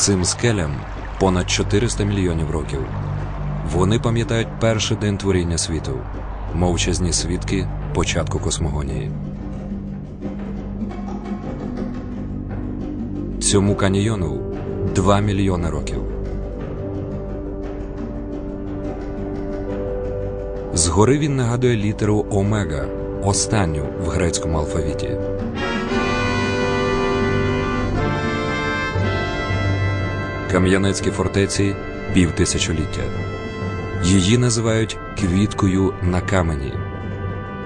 Цим скелям понад 400 мільйонів років. Вони пам'ятають перший день творіння світу, мовчазні свідки початку космогонії. Цьому каньйону 2 мільйони років. Згори він нагадує літеру омега, останню в грецькому алфавіті. Кам'янецькі фортеці півтисячоліття. Її називають квіткою на камені.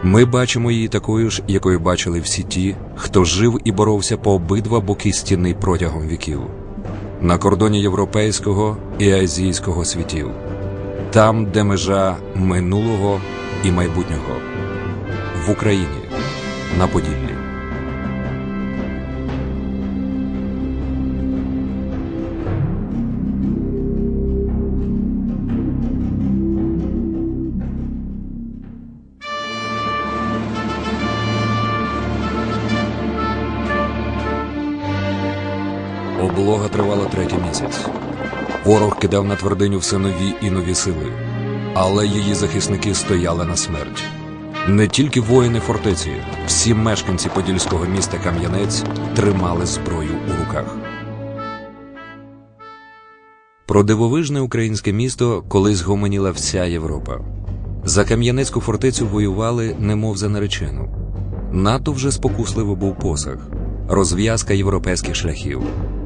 Ми бачимо її такою ж, якою бачили всі ті, хто жив і боровся по обидва боки стіни протягом віків, на кордоні європейського і азійського світів, там, де межа минулого і майбутнього, в Україні, на Поділлі. Ворог кидав на твердиню все нові і нові сили, але її захисники стояли на смерть. Не тільки воїни фортеці, всі мешканці подільського міста Кам'янець тримали зброю у руках. Про дивовижне українське місто колись гомоніла вся Європа. За Кам'янецьку фортецю воювали, немов за наречену. Надто вже спокусливо був посаг, розв'язка європейських шляхів,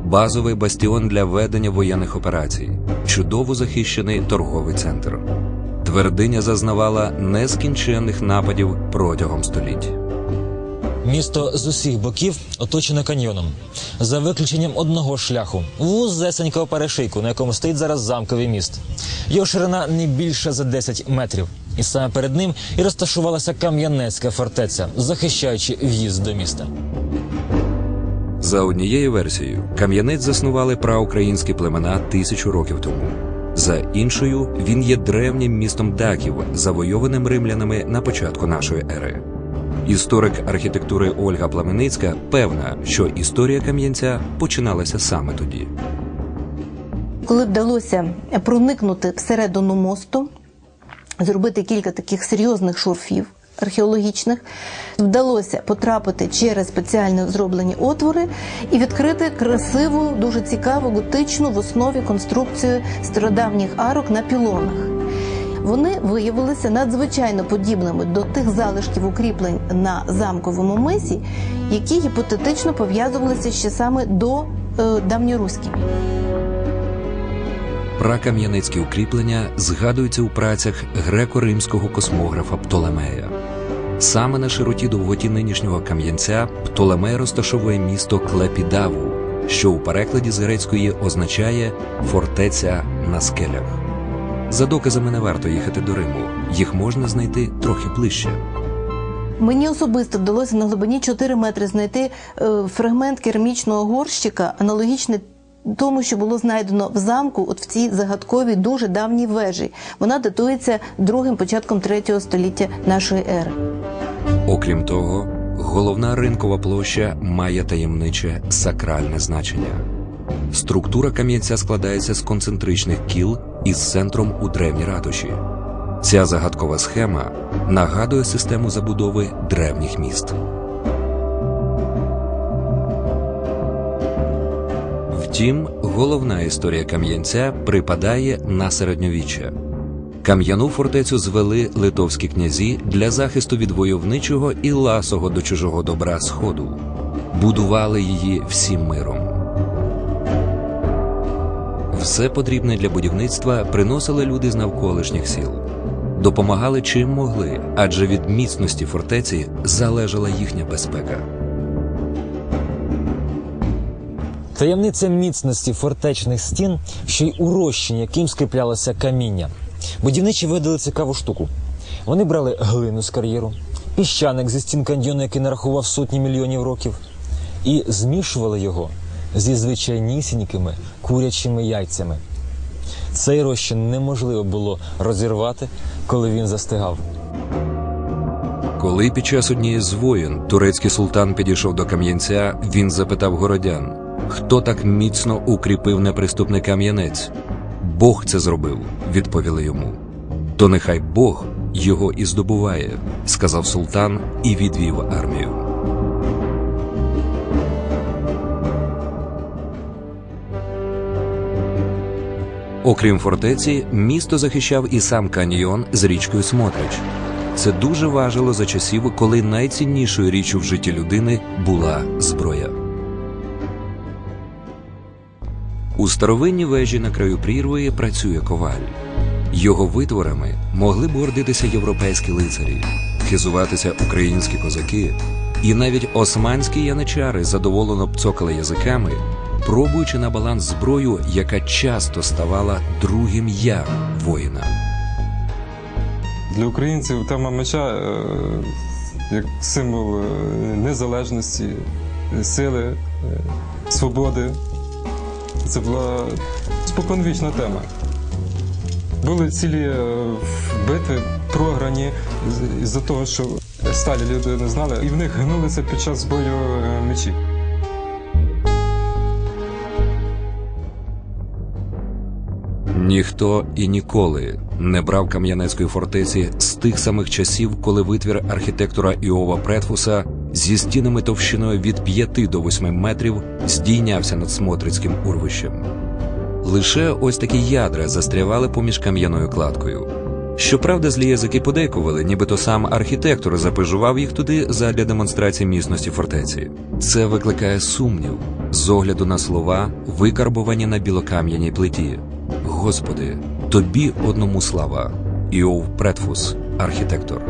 базовий бастіон для ведення воєнних операцій, чудово захищений торговий центр. Твердиня зазнавала нескінченних нападів протягом століть. Місто з усіх боків оточене каньйоном, за виключенням одного шляху вузесенького перешийку, на якому стоїть зараз замковий міст. Його ширина не більша за 10 метрів. І саме перед ним і розташувалася Кам'янецька фортеця, захищаючи в'їзд до міста. За однією версією, Кам'янець заснували праукраїнські племена тисячу років тому. За іншою, він є древнім містом даків, завойованим римлянами на початку нашої ери. Історик архітектури Ольга Пламеницька певна, що історія Кам'янця починалася саме тоді. Коли вдалося проникнути всередину мосту, зробити кілька таких серйозних шурфів археологічних, вдалося потрапити через спеціально зроблені отвори і відкрити красиву, дуже цікаву готичну в основі конструкцію стародавніх арок на пілонах. Вони виявилися надзвичайно подібними до тих залишків укріплень на замковому мисі, які гіпотетично пов'язувалися ще саме до е, давньоруських. Пракам'янецькі укріплення згадуються у працях греко-римського космографа Птолемея. Саме на широті довготі нинішнього Кам'янця Птолемей розташовує місто Клепідаву, що у перекладі з грецької означає фортеця на скелях. За доказами не варто їхати до Риму, їх можна знайти трохи ближче. Мені особисто вдалося на глибині 4 метри знайти е, фрагмент керамічного горщика, аналогічний тому, що було знайдено в замку, от в цій загадковій дуже давній вежі. Вона датується другим початком третього століття нашої ери. Окрім того, головна ринкова площа має таємниче сакральне значення. Структура кам'янця складається з концентричних кіл із центром у древній ратуші. Ця загадкова схема нагадує систему забудови древніх міст. Втім, головна історія Кам'янця припадає на середньовіччя. Кам'яну фортецю звели литовські князі для захисту від войовничого і ласого до чужого добра сходу, будували її всім миром. Все потрібне для будівництва приносили люди з навколишніх сіл, допомагали чим могли, адже від міцності фортеці залежала їхня безпека. Таємниця міцності фортечних стін, що й у розчині, яким скріплялося каміння. Будівничі видали цікаву штуку. Вони брали глину з кар'єру, піщаник зі стін каньйону, який нарахував сотні мільйонів років, і змішували його зі звичайнісінькими курячими яйцями. Цей розчин неможливо було розірвати, коли він застигав. Коли під час однієї з воєн турецький султан підійшов до Кам'янця, він запитав городян, хто так міцно укріпив неприступний кам'янець? Бог це зробив, відповіли йому. То нехай Бог його і здобуває, сказав султан і відвів армію. Окрім фортеці, місто захищав і сам каньйон з річкою Смотрич. Це дуже важило за часів, коли найціннішою річчю в житті людини була зброя. У старовинній вежі на краю прірви працює коваль. Його витворами могли б гордитися європейські лицарі, хизуватися українські козаки, і навіть османські яничари задоволено б цокали язиками, пробуючи на баланс зброю, яка часто ставала другим я воїна. Для українців тема меча е, як символ е, незалежності, сили, е, свободи. Це була споконвічна тема. Були цілі е, битви програні з- із-за того, що сталі люди не знали, і в них гнулися під час бою е, мечі. Ніхто і ніколи не брав Кам'янецької фортеці з тих самих часів, коли витвір архітектора Іова Претфуса зі стінами товщиною від 5 до 8 метрів здійнявся над Смотрицьким урвищем. Лише ось такі ядра застрявали поміж кам'яною кладкою. Щоправда, злі язики подейкували, нібито сам архітектор запежував їх туди задля демонстрації міцності фортеці. Це викликає сумнів з огляду на слова, викарбовані на білокам'яній плиті. Господи, тобі одному слава, Іов Претфус, архітектор.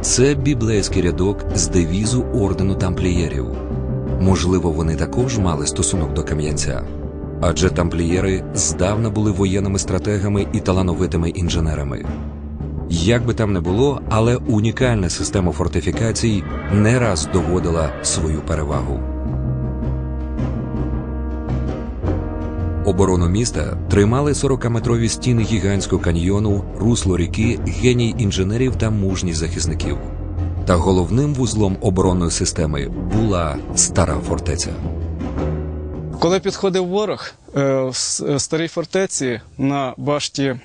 Це біблейський рядок з девізу ордену тамплієрів. Можливо, вони також мали стосунок до кам'янця. Адже тамплієри здавна були воєнними стратегами і талановитими інженерами. Як би там не було, але унікальна система фортифікацій не раз доводила свою перевагу. Оборону міста тримали 40-метрові стіни гігантського каньйону, русло ріки, геній інженерів та мужність захисників. Та головним вузлом оборонної системи була стара фортеця. Коли підходив ворог е, в старій фортеці на башті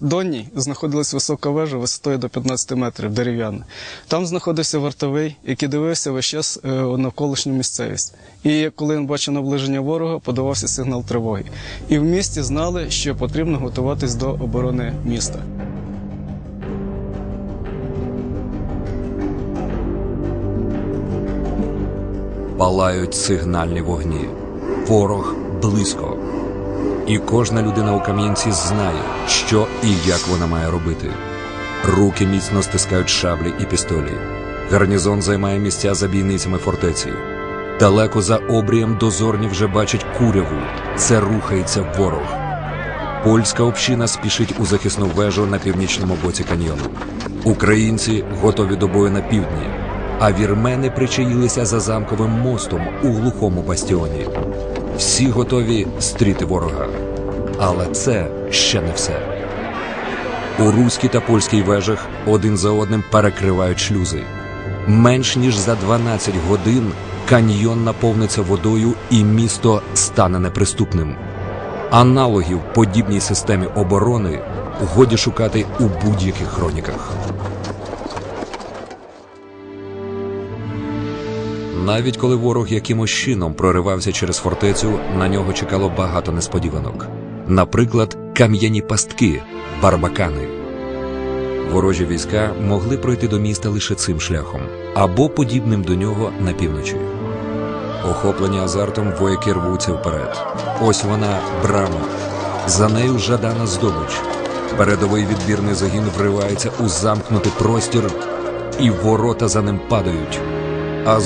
Донній знаходилась висока вежа висотою до 15 метрів дерев'яна. Там знаходився вартовий, який дивився весь час е, навколишню місцевість. І коли він бачив наближення ворога, подавався сигнал тривоги. І в місті знали, що потрібно готуватись до оборони міста. Палають сигнальні вогні. Ворог близько. І кожна людина у кам'янці знає, що і як вона має робити. Руки міцно стискають шаблі і пістолі. Гарнізон займає місця за бійницями фортеці. Далеко за обрієм дозорні вже бачать куряву. Це рухається ворог. Польська община спішить у захисну вежу на північному боці каньйону. Українці готові до бою на півдні, а вірмени причаїлися за замковим мостом у глухому бастіоні. Всі готові стріти ворога. Але це ще не все. У руській та польській вежах один за одним перекривають шлюзи. Менш ніж за 12 годин каньйон наповниться водою і місто стане неприступним. Аналогів подібній системі оборони годі шукати у будь-яких хроніках. Навіть коли ворог якимось чином проривався через фортецю, на нього чекало багато несподіванок. Наприклад, кам'яні пастки, барбакани. Ворожі війська могли пройти до міста лише цим шляхом або подібним до нього на півночі. Охоплені азартом вояки рвуться вперед. Ось вона брама. За нею жадана здобич. Передовий відбірний загін вривається у замкнутий простір, і ворота за ним падають. А